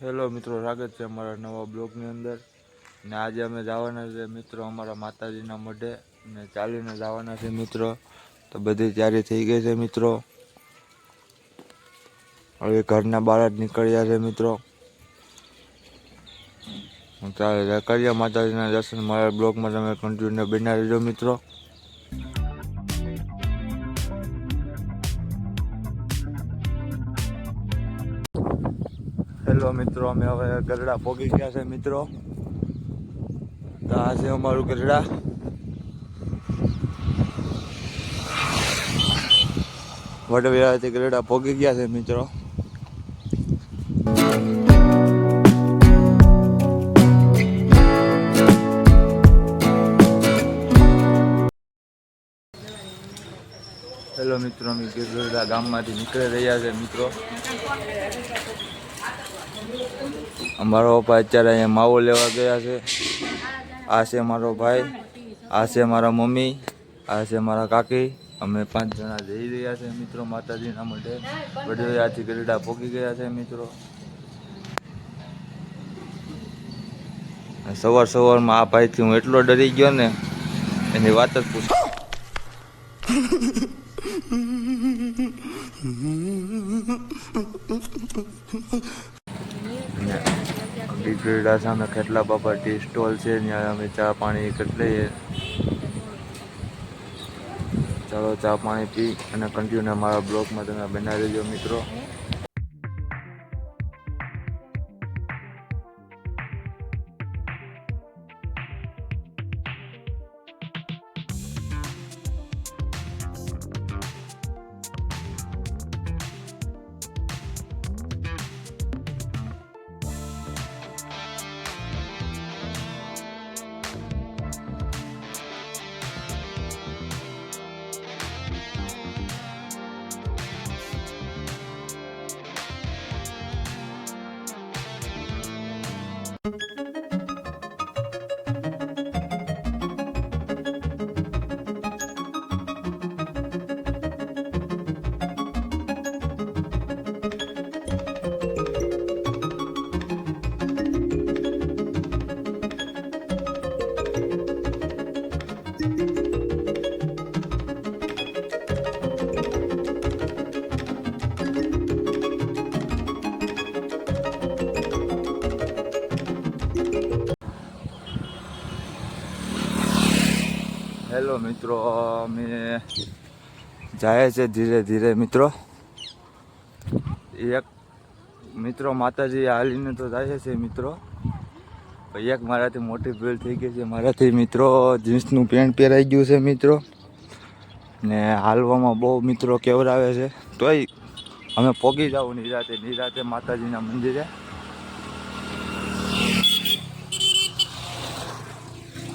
Hello મિત્રો, સ્વાગત છે અમારા નવા બ્લોગની અંદર. ને આજે અમે જવાના છે મિત્રો અમારા માતાજીના મઢે ને ચાલીને જવાના છે મિત્રો. તો બધી તૈયારી થઈ ગઈ છે મિત્રો. હવે ઘરના બહાર જ નીકળ્યા છે મિત્રો. ચાલે કરીએ માતાજીના દર્શન. મારા બ્લોગમાં તમે કન્ટિન્યુ બનાવી દો મિત્રો. હેલો મિત્રો, અમે હવે ગરડા પોગી ગયા છે મિત્રો. તો છે અમારું ગરડા વડવેરાથી ગરડા પોગી ગયા છે મિત્રો. હેલો મિત્રો, અમે ગરડા ગામમાંથી નીકળી રહ્યા છે મિત્રો. અમારો પપ્પા અત્યારે અહીંયા માવો લેવા ગયા છે. આ છે મારો ભાઈ, આ છે મારા મમ્મી, આ છે મારા કાકી. અમે પાંચ જણા જઈ રહ્યા છે મિત્રો માતાજીના માટે. વડોદરાથી ગરડા પોકી ગયા છે મિત્રો. સવાર સવારમાં આ ભાઈથી હું એટલો ડરી ગયો ને, એની વાત જ પૂછ ગીરડા સામે ખેટલા બાપા ટી સ્ટોલ છે ત્યાં અમે ચા પાણી કરી લઈએ. ચાલો ચા પાણી પી અને કન્ટિન્યુ મારા બ્લોગમાં તમે બનાવી દેજો મિત્રો. હેલો મિત્રો, અમે જાય છે ધીરે ધીરે મિત્રો. એક મિત્રો માતાજી હાલીને તો જાય છે મિત્રો. એક મારાથી મોટી ભીડ થઈ ગઈ છે. મારાથી મિત્રો જીન્સનું પેન્ટ પહેરાઈ ગયું છે મિત્રો. ને હાલવામાં બહુ મિત્રો કેવરાવે છે. તોય અમે પોગી જાવ નિરાતે. નિરાતે માતાજીના મંદિરે.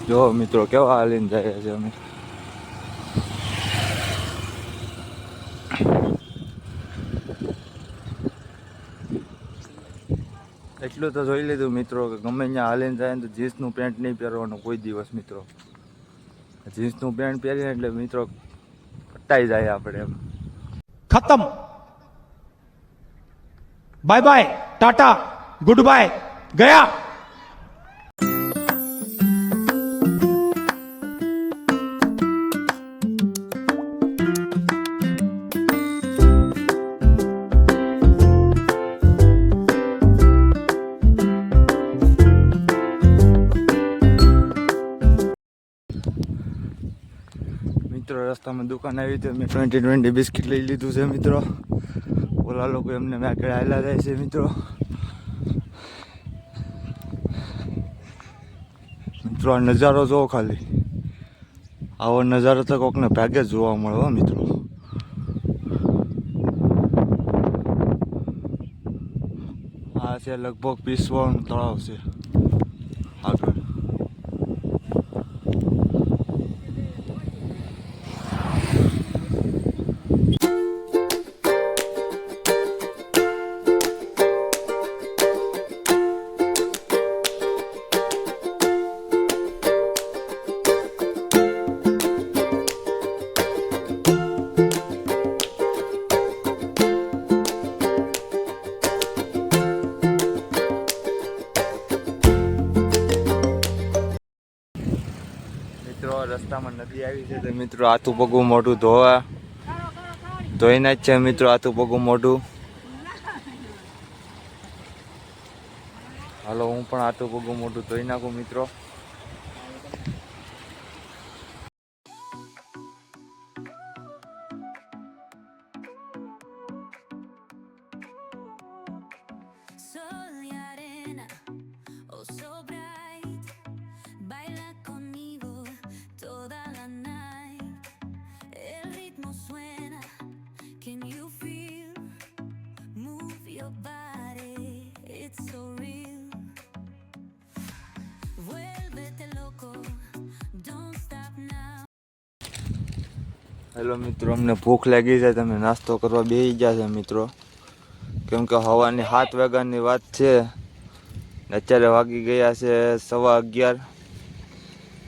જો મિત્રો, કેવા હાલીને જાય છે અમે. એટલું તો જોઈ લીધું મિત્રો કે ગમે ત્યાં હાલીને જાય તો જીન્સનું પેન્ટ નહીં પહેરવાનું કોઈ દિવસ મિત્રો. જીન્સનું પેન્ટ પહેરીએ એટલે મિત્રો કટાઈ જાય આપણે એમ. ખતમ. Bye bye tata good bye ગયા. રસ્તામાં દુકાન આવી હતી મેં ટ્વેન્ટી ટ્વેન્ટી બિસ્કિટ લઈ લીધું છે મિત્રો. ઓલા લોકો એમને આગળ આવેલા થાય છે મિત્રો. મિત્રો, આ નજારો જોવો ખાલી. આવો નજારો તો કોકને ભાગે જ જોવા મળે મિત્રો. આ છે લગભગ પીસવાનું તળાવ છે. રસ્તામાં આવી છે તો મિત્રો આતું પગું મોઢું ધોવા. ધોઈને જ છે મિત્રો આતું પગું મોઢું. હાલો, હું પણ આતું પગું મોઢું ધોઈ નાખું મિત્રો. હેલો મિત્રો, અમને ભૂખ લાગી છે, તમે નાસ્તો કરવા બેસી ગયા છે મિત્રો. કેમ કે હવાની સાત વાગ્યાની વાત છે. અત્યારે વાગી ગયા છે સવા અગિયાર.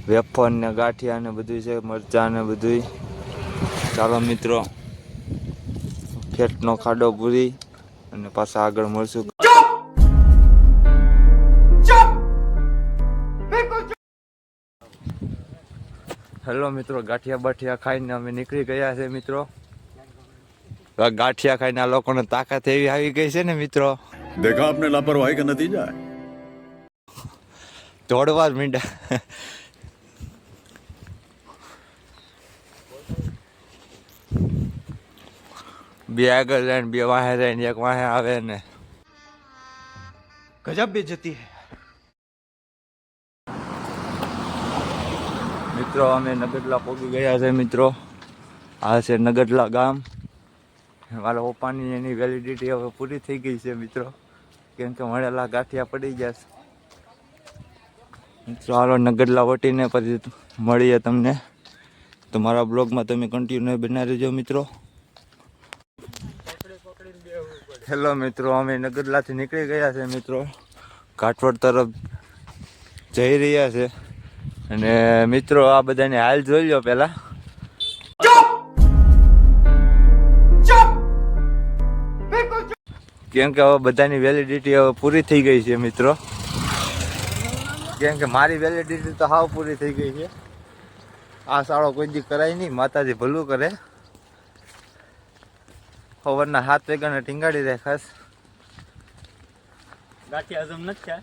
વેફર ને ગાંઠિયા ને બધું છે, મરચાં ને બધું ચાલો મિત્રો ફેટનો ખાડો પૂરી અને પાછા આગળ મળશું. હેલો મિત્રો ગાંઠિયા બાઠિયા ખાઈને અમે નીકળી ગયા છે મિત્રો. ગાંઠિયા ખાઈને આ લોકોને તાકાત એવી આવી ગઈ છે ને મિત્રો. દેખા આપને લાપરવાહી કે જાય? દોડવા મીંડા. બે આગળ જાય બે વાહે જાય એક વાહે આવે ને. ગજબ બેજતી હે. મિત્રો, અમે નગરલા પહોંચી ગયા છે મિત્રો. આ છે નગરલા ગામ. મારા પપ્પાની એની વેલિડિટી હવે પૂરી થઈ ગઈ છે મિત્રો. કેમ કે મળેલા ગાંઠિયા પડી ગયા છે. મિત્રો, હાલો નગરલા વટીને પછી મળીએ તમને. તો મારા બ્લોગમાં તમે કન્ટિન્યુ બનાવી રહેજો મિત્રો. હેલો મિત્રો, અમે નગરલાથી નીકળી ગયા છે મિત્રો. કાઠવડ તરફ જઈ રહ્યા છે. અને મિત્રો આ બધાને હાલ જોઈ લો પેલા કેમ કે હવે બધાની વેલિડિટી હવે પૂરી થઈ ગઈ છે મિત્રો. કેમ કે મારી વેલિડિટી તો હાવ પૂરી થઈ ગઈ છે. આ શાળો કોઈ દી કરાય નહીં માતાજી ભલું કરે. સવારના હાથ વેગાને ટીંગાડી દે ખાસ. ગાંઠિયા હજમ નથી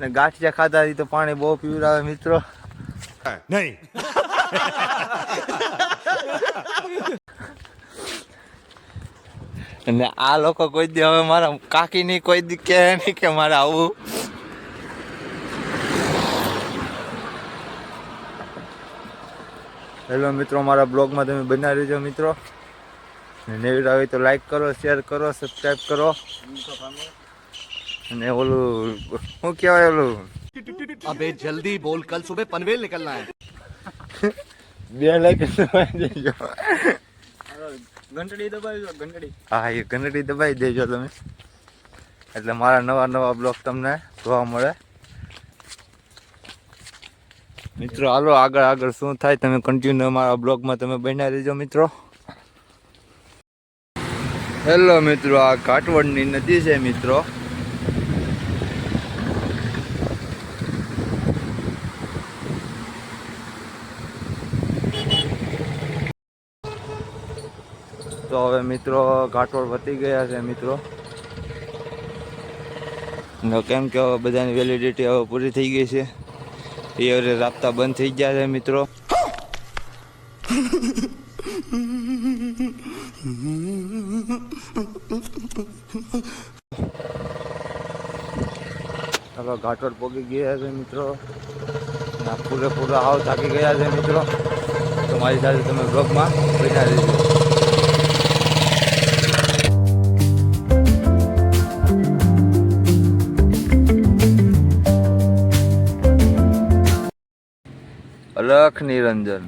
ને ગાંઠિયા ખાધા તો પાણી બહુ પીવડાવે મિત્રો. नहीं અને આ લોકો કોઈ દી હવે મારા કાકી ની કોઈ દી કહે નહીં કે મારે આવું. હેલો મિત્રો મારા બ્લોગમાં તમે બનાવી રહેજો મિત્રો. નેવી આવી તો લાઈક કરો શેર કરો સબસ્ક્રાઈબ કરો. અને ઓલું શું કહેવાય ઓલું? अबे जल्दी बोल कल सुबह पनवेल निकलना है બે લાઈક દેજો ઘંટડી દબાવી દો ઘંટડી હા એ ઘંટડી દબાઈ દેજો તમે એટલે મારા નવા નવા બ્લોગ તમને જોવા મળે મિત્રો હાલો આગળ આગળ શું થાય તમે કન્ટિન્યુ મારા બ્લોગમાં તમે બન્યા રહેજો મિત્રો હેલો મિત્રો આ કાટવડની નદી છે મિત્રો તો હવે મિત્રો ઘાટોળ વધી ગયા છે મિત્રો. કેમ કે હવે બધાની વેલિડિટી હવે પૂરી થઈ ગઈ છે. એ હવે રાબતા બંધ થઈ ગયા છે મિત્રો. હવે ઘાટોળ પોગી ગયા છે મિત્રો. પૂરેપૂરા હાવ થાકી ગયા છે મિત્રો. તો મારી સાથે તમે બ્લોગમાં બેઠા રહેજો. અલખ નિરંજન.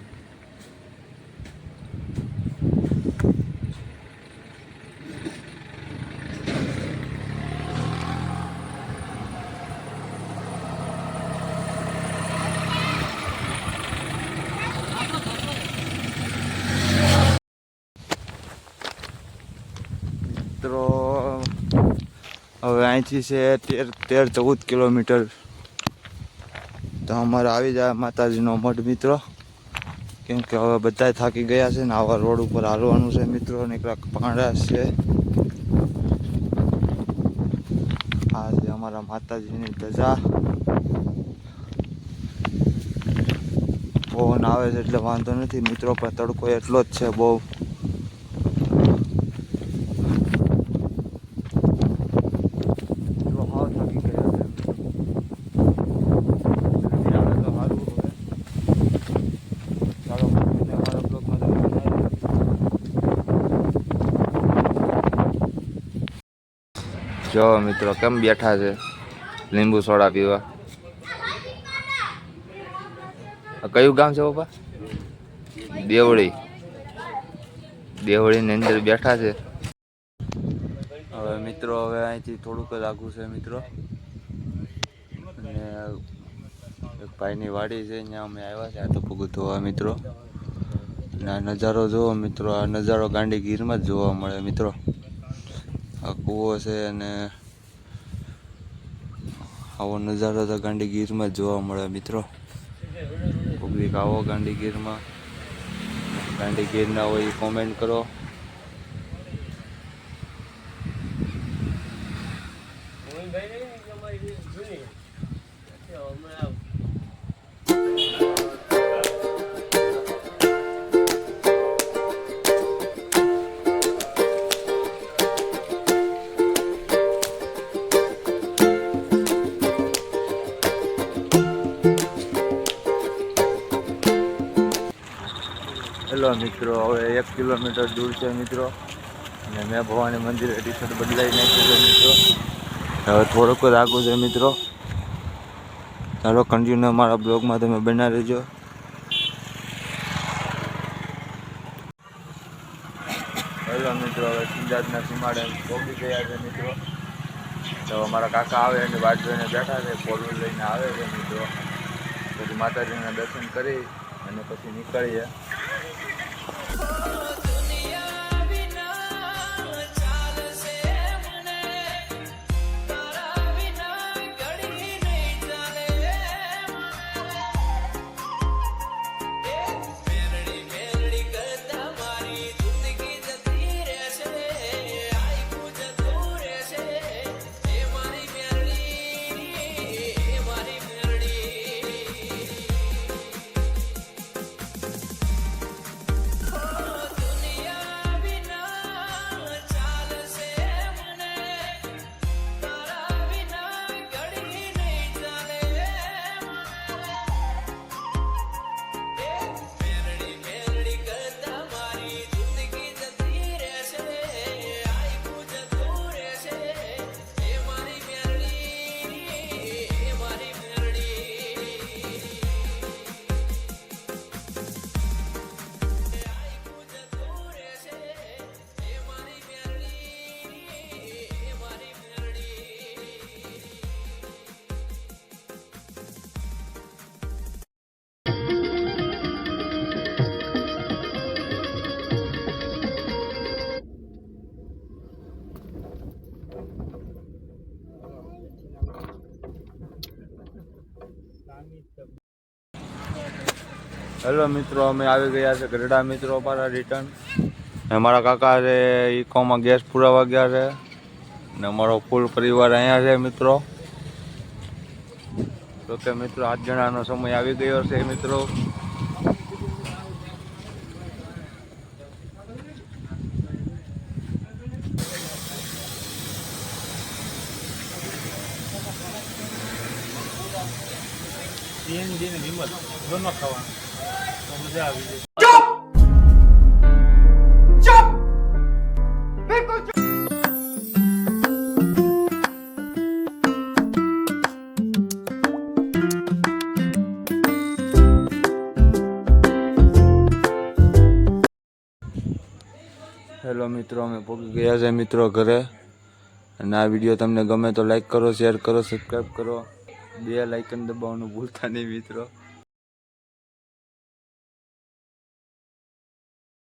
મિત્રો હવે અહીંથી છે તેર તેર ચૌદ કિલોમીટર. તો અમારે આવી જાય માતાજીનો મઢ મિત્રો. કેમ કે હવે બધા થાકી ગયા છે ને આવા રોડ ઉપર હાલવાનું છે મિત્રો નીકળા પાંડા છે. આ છે અમારા માતાજીની ધજા. પવન આવે છે એટલે વાંધો નથી મિત્રો, પણ તડકો એટલો જ છે બહુ મિત્રો હાવ થાકી ગયા છે જલ્દી આવે તો સારું હવે ચાલો મળીને મારા બ્લોગમાં તમે બનાવી જો મિત્રો, કેમ બેઠા છે? લીંબુ સોડા પીવા. કયું ગામ છે પપ્પા? દેવળી. દેવળીની અંદર બેઠા છે. હવે મિત્રો, હવે અહીંથી થોડુંક જ આગું છે મિત્રો. અને એક ભાઈની વાડી છે ત્યાં અમે આવ્યા છે, આ તો પગ ધોવા મિત્રો. અને આ નજારો જોવો મિત્રો, આ નજારો ગાંડી ગીરમાં જ જોવા મળે મિત્રો. આ કૂવો છે અને આવો નજારો તો ગાંડી ગીરમાં જોવા મળે મિત્રો. પબ્લિક આવો ગાંડી ગીરમાં ગાંડી ગીરના હોય કોમેન્ટ કરો. મિત્રો. હવે એક કિલોમીટર દૂર છે મિત્રો. અને મેં ભવાની મંદિરે ટી શર્ટ બદલાવી નાખ્યું છે મિત્રો. હવે થોડોક જ આગું છે મિત્રો. ચાલો કન્ટિન્યુ મારા બ્લોગમાં તમે બના રહેજો. હેલો મિત્રો, હવે સિંધાજના સીમાડે પહોંચી ગયા છે મિત્રો. તો અમારા કાકા આવે એની વાત જોઈને બેઠા છે ફોર લઈને આવે છે મિત્રો. પછી માતાજીના દર્શન કરી અને પછી નીકળીએ. હેલો મિત્રો, અમે આવી ગયા છે ગરડા મિત્રો પારા રિટર્ન અમારા કાકા છે ઇકોમાં ગેસ પુરાવા ગયા છે. ને અમારો ફૂલ પરિવાર અહીંયા છે મિત્રો. તો કે મિત્રો આઠ જણાનો સમય આવી ગયો છે મિત્રો. સીએનજી ને વિમલ દોનો ખાવાનું. હેલો મિત્રો, અમે પહોંચી ગયા છે મિત્રો ઘરે. અને આ વીડિયો તમને ગમે તો લાઈક કરો શેર કરો સબસ્ક્રાઈબ કરો. બે લાઇકન દબાવવાનું ભૂલતા નહીં મિત્રો.